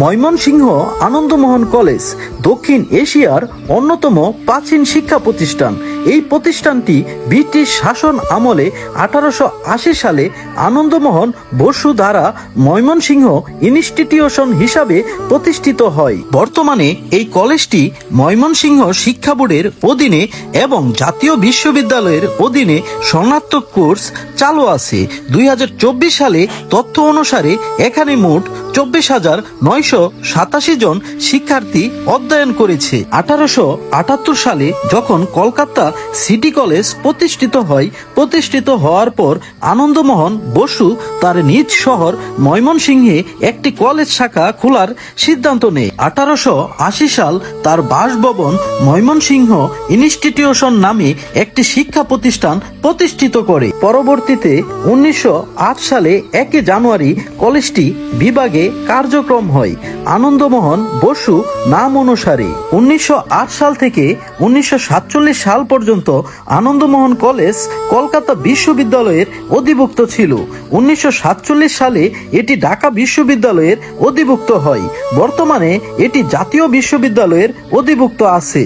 Mymensingh Ananda Mohan college দক্ষিণ এশিয়ার অন্যতম প্রাচীন শিক্ষা প্রতিষ্ঠান। এই প্রতিষ্ঠানটি ব্রিটিশ শাসন আমলে আঠারোশো আশি সালে আনন্দমোহন বসু দ্বারা ময়মনসিংহ ইনস্টিটিউশন হিসাবে প্রতিষ্ঠিত হয়। বর্তমানে এই কলেজটি ময়মনসিংহ শিক্ষা বোর্ডের অধীনে এবং জাতীয় বিশ্ববিদ্যালয়ের অধীনে স্বর্ণাত্মক কোর্স চালু আছে। দুই হাজার চব্বিশ সালে তথ্য অনুসারে এখানে মোট চব্বিশ হাজার নয়শো সাতাশি জন শিক্ষার্থী অধ্যয়ন করেছে। আঠারোশো আটাত্তর সালে যখন কলকাতা সিটি কলেজ প্রতিষ্ঠিত হয়। প্রতিষ্ঠিত হওয়ার পর আনন্দমোহন বসু তার নিজ শহর ময়মনসিংহে একটি কলেজ শাখা খোলার সিদ্ধান্ত নেয়। আঠারোশো আশি সাল তার বাসভবন ময়মনসিংহ ইনস্টিটিউশন নামে একটি শিক্ষা প্রতিষ্ঠান প্রতিষ্ঠিত করে। পরবর্তীতে উনিশশো আট সালে একে জানুয়ারি কলেজটি বিভাগে কার্যক্রম হয়। আনন্দমোহন বসু নাম অনুসারে উনিশশো আট সাল থেকে উনিশশো সাতচল্লিশ সাল পর্যন্ত আনন্দমোহন কলেজ কলকাতা বিশ্ববিদ্যালয়ের অধিভুক্ত ছিল। উনিশশো সাতচল্লিশ সালে এটি ঢাকা বিশ্ববিদ্যালয়ের অধিভুক্ত হয়। বর্তমানে এটি জাতীয় বিশ্ববিদ্যালয়ের অধিভুক্ত আছে।